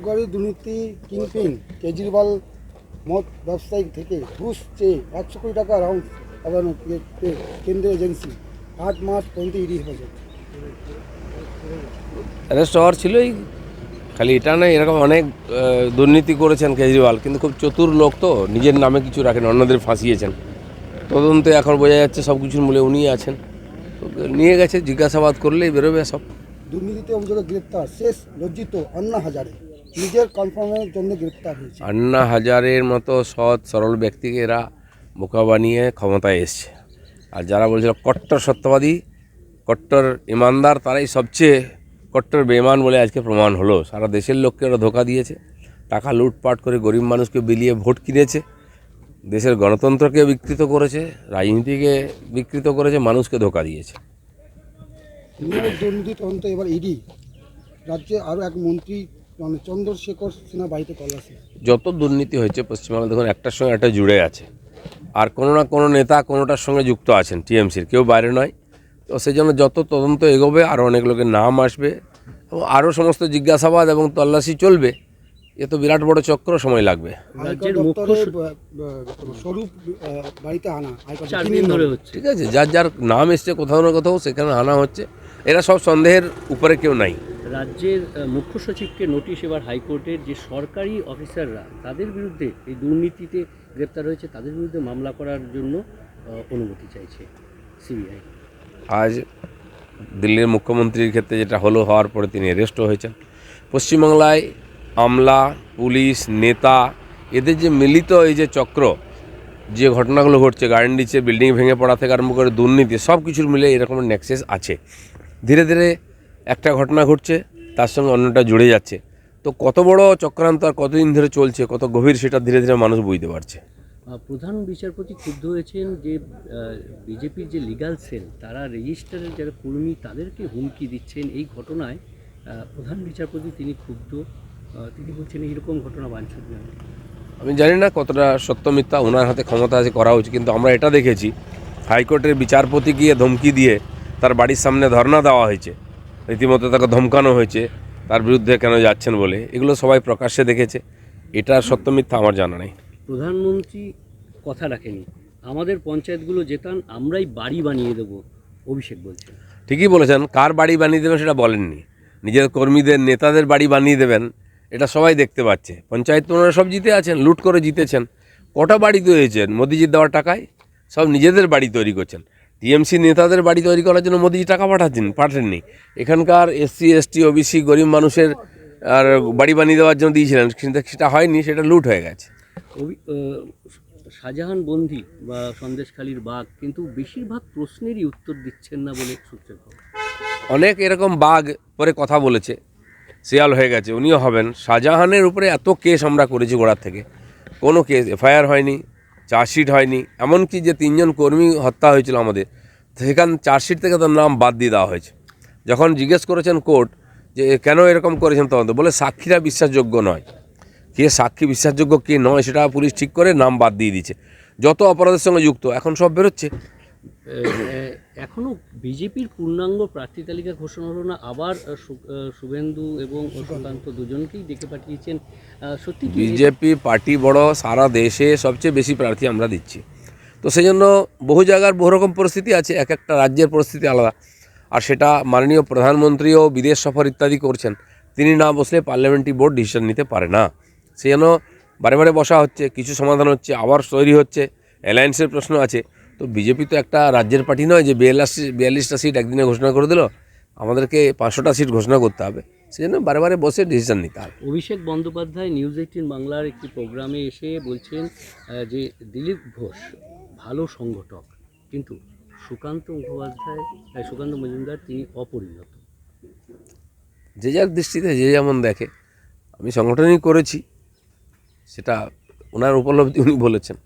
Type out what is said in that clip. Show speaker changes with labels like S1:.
S1: আবগারি দুর্নীতি কিংপিন কেজরিওয়াল মদ ব্যবসায়ী থেকে ঘুষ চেয়ে একশো কোটি টাকা রাউন্ড এবং কেন্দ্রীয় এজেন্সি আট মাস পর্যন্ত ইডি হেফাজত।
S2: অ্যারেস্ট হওয়ার ছিলই। খালি এটা নয় এরকম অনেক দুর্নীতি করেছেন কেজরিওয়াল কিন্তু খুব চতুর লোক তো নিজের নামে কিছু রাখেন অন্যদের ফাঁসিয়েছেন। তদন্তে এখন বোঝা যাচ্ছে সব কিছুর মূলে উনি আছেন। নিয়ে গেছে জিজ্ঞাসাবাদ করলেই বেরোবে সব।
S1: দুর্নীতিতে অভিযোগে গ্রেপ্তার শেষ লজ্জিত আন্না হাজারে। নিজের কনফার্মের জন্য গ্রেপ্তার হয়েছে।
S2: আন্না হাজারের মতো সৎ সরল ব্যক্তিকে এরা বোকা বানিয়ে ক্ষমতায় এসছে। আর যারা বলছিল কট্টর সত্যবাদী কট্টর ইমানদার তারাই সবচেয়ে কট্টর বেমান বলে আজকে প্রমাণ হলো। সারা দেশের লোককে ওরা ধোকা দিয়েছে। টাকা লুটপাট করে গরিব মানুষকে বিলিয়ে ভোট কিনেছে। দেশের গণতন্ত্রকে বিকৃত করেছে রাজনীতিকে বিকৃত করেছে মানুষকে ধোকা দিয়েছে।
S1: দুর্নীতি তদন্ত এবার ইডি। রাজ্যে আরও এক মন্ত্রী মানে চন্দ্রশেখর সিনহা বাড়িতে তল্লাশি
S2: যত দুর্নীতি হয়েছে পশ্চিমবাংলা দেখুন একটার সঙ্গে একটা জুড়ে আছে। আর কোনো না কোনো নেতা কোনোটার সঙ্গে যুক্ত আছেন টিএমসির কেউ বাইরে নয়। তো সেই জন্য যত তদন্ত এগোবে আরও অনেক লোকের নাম আসবে এবং আরও সমস্ত জিজ্ঞাসাবাদ এবং তল্লাশি চলবে। এ তো বিরাট বড় চক্র সময় লাগবে। ঠিক আছে যার যার নাম এসছে কোথাও না কোথাও সেখানে আনা হচ্ছে। এরা সব সন্দেহের উপরে কেউ নাই।
S3: রাজ্যের মুখ্য সচিবকে নোটিশ এবার হাইকোর্টের যে সরকারি অফিসাররা তাদের বিরুদ্ধে এই দুর্নীতিতে গ্রেপ্তার হয়েছে, তাদের বিরুদ্ধে মামলা করার জন্য অনুমতি চাইছে সিবিআই।
S2: আজ দিল্লির মুখ্যমন্ত্রীর ক্ষেত্রে যেটা হলো হওয়ার পরে তিনি অ্যারেস্টও হয়েছেন। পশ্চিমবাংলায় আমলা, পুলিশ, নেতা, এদের যে মিলিত এই যে চক্র, যে ঘটনাগুলো ঘটছে, গার্ডেন নিচে বিল্ডিং ভেঙে পড়া থেকে আরম্ভ করে দুর্নীতি সব কিছুর মিলে এরকম নেক্সেস আছে। ধীরে ধীরে একটা ঘটনা ঘটছে তার সঙ্গে অন্যটা জুড়ে যাচ্ছে। তো কত বড় চক্রান্ত আর কতদিন ধরে চলছে কত গভীর সেটা ধীরে ধীরে মানুষ বুঝতে পারছে।
S3: প্রধান বিচারপতি ক্ষুব্ধ হয়েছেন যে বিজেপির যে লিগাল সেল তারা রেজিস্টারের যারা কর্মী তাদেরকে হুমকি দিচ্ছেন। এই ঘটনায় প্রধান বিচারপতি তিনি ক্ষুব্ধ। তিনি বলছেন এইরকম ঘটনা বাঞ্ছনীয় নয়।
S2: আমি জানি না কতটা সত্য মিথ্যা ওনার হাতে ক্ষমতা আছে করা উচিত কিন্তু আমরা এটা দেখেছি হাইকোর্টের বিচারপতি গিয়ে ধমকি দিয়ে তার বাড়ির সামনে ধর্ণা দেওয়া হয়েছে। রীতিমতো তাকে ধমকানো হয়েছে তার বিরুদ্ধে কেন যাচ্ছেন বলে এগুলো সবাই প্রকাশ্যে দেখেছে। এটা সত্য মিথ্যা আমার জানা নেই।
S3: প্রধানমন্ত্রী কথা রাখেনি। আমাদের পঞ্চায়েতগুলো জেতান আমরাই বাড়ি বানিয়ে দেবো অভিষেক বলছেন।
S2: ঠিকই বলেছেন কার বাড়ি বানিয়ে দেবেন সেটা বলেননি। নিজের কর্মীদের নেতাদের বাড়ি বানিয়ে দেবেন এটা সবাই দেখতে পাচ্ছে। পঞ্চায়েত ওনারা সব জিতে আছেন লুট করে জিতেছেন। কটা বাড়ি তৈরি হয়েছেন মোদিজির দেওয়ার টাকায় সব নিজেদের বাড়ি তৈরি করছেন। টিএমসি নেতাদের বাড়ি তৈরি করার জন্য মোদিজি টাকা পাঠাচ্ছেন পাঠাননি। এখানকার এসসি এসটি ওবিসি গরিব মানুষের আর বাড়ি বানিয়ে দেওয়ার জন্য দিয়েছিলেন কিন্তু সেটা হয়নি সেটা লুট হয়ে গেছে।
S3: শাহজাহান বন্দি বা সন্দেশখালীর বাঘ কিন্তু বেশিরভাগ প্রশ্নেরই উত্তর দিচ্ছেন না বলে সূত্রের খবর।
S2: অনেক এরকম বাঘ পরে কথা বলেছে শিয়াল হয়ে গেছে উনিও হবেন। শাহজাহানের উপরে এত কেস আমরা করেছি গোড়ার থেকে কোনো কেস এফআইআর হয়নি চার্জশিট হয়নি। এমনকি যে তিনজন কর্মী হত্যা হয়েছিল আমাদের, সেখান চার্জশিট থেকে তার নাম বাদ দিয়ে দেওয়া হয়েছে। যখন জিজ্ঞেস করেছেন কোর্ট যে কেন এরকম করেছেন? তদন্ত বলে, সাক্ষীরা বিশ্বাসযোগ্য নয়। কে সাক্ষী বিশ্বাসযোগ্য, কে নয়, সেটা পুলিশ ঠিক করে নাম বাদ দিয়ে দিচ্ছে যত অপরাধের সঙ্গে যুক্ত, এখন সব বেরোচ্ছে।
S3: এখনও বিজেপির পূর্ণাঙ্গ প্রার্থী তালিকা ঘোষণা হলো না আবার শুভেন্দু এবং সুকান্ত দুজনকেই ডেকে পাঠিয়েছেন। সত্যি
S2: বিজেপি পার্টি বড় সারা দেশে সবচেয়ে বেশি প্রার্থী আমরা দিচ্ছি। তো সেই জন্য বহু জায়গার বহু রকম পরিস্থিতি আছে এক একটা রাজ্যের পরিস্থিতি আলাদা। আর সেটা মাননীয় প্রধানমন্ত্রীও বিদেশ সফর ইত্যাদি করছেন তিনি না বসলে পার্লামেন্টারি বোর্ড ডিসিশন নিতে পারে না। সেই জন্য বারে বারে বসা হচ্ছে কিছু সমাধান হচ্ছে আবার তৈরি হচ্ছে অ্যালায়েন্সের প্রশ্ন আছে। তো বিজেপি তো একটা রাজ্যের পার্টি নয় যে বিয়াল্লিশ বিয়াল্লিশটা সিট একদিনে ঘোষণা করে দিল। আমাদেরকে পাঁচশোটা সিট ঘোষণা করতে হবে। সেই জন্য বারে বারে বসে ডিসিশন নিতে হবে।
S3: অভিষেক বন্দ্যোপাধ্যায় নিউজ এইটিন বাংলার একটি প্রোগ্রামে এসে বলছেন যে দিলীপ ঘোষ ভালো সংগঠক কিন্তু সুকান্ত মুখোপাধ্যায় সুকান্ত মজুমদার তিনি অপরিণত।
S2: যে যার দৃষ্টিতে যে যেমন দেখে। আমি সংগঠনই করেছি সেটা ওনার উপলব্ধি উনি বলেছেন।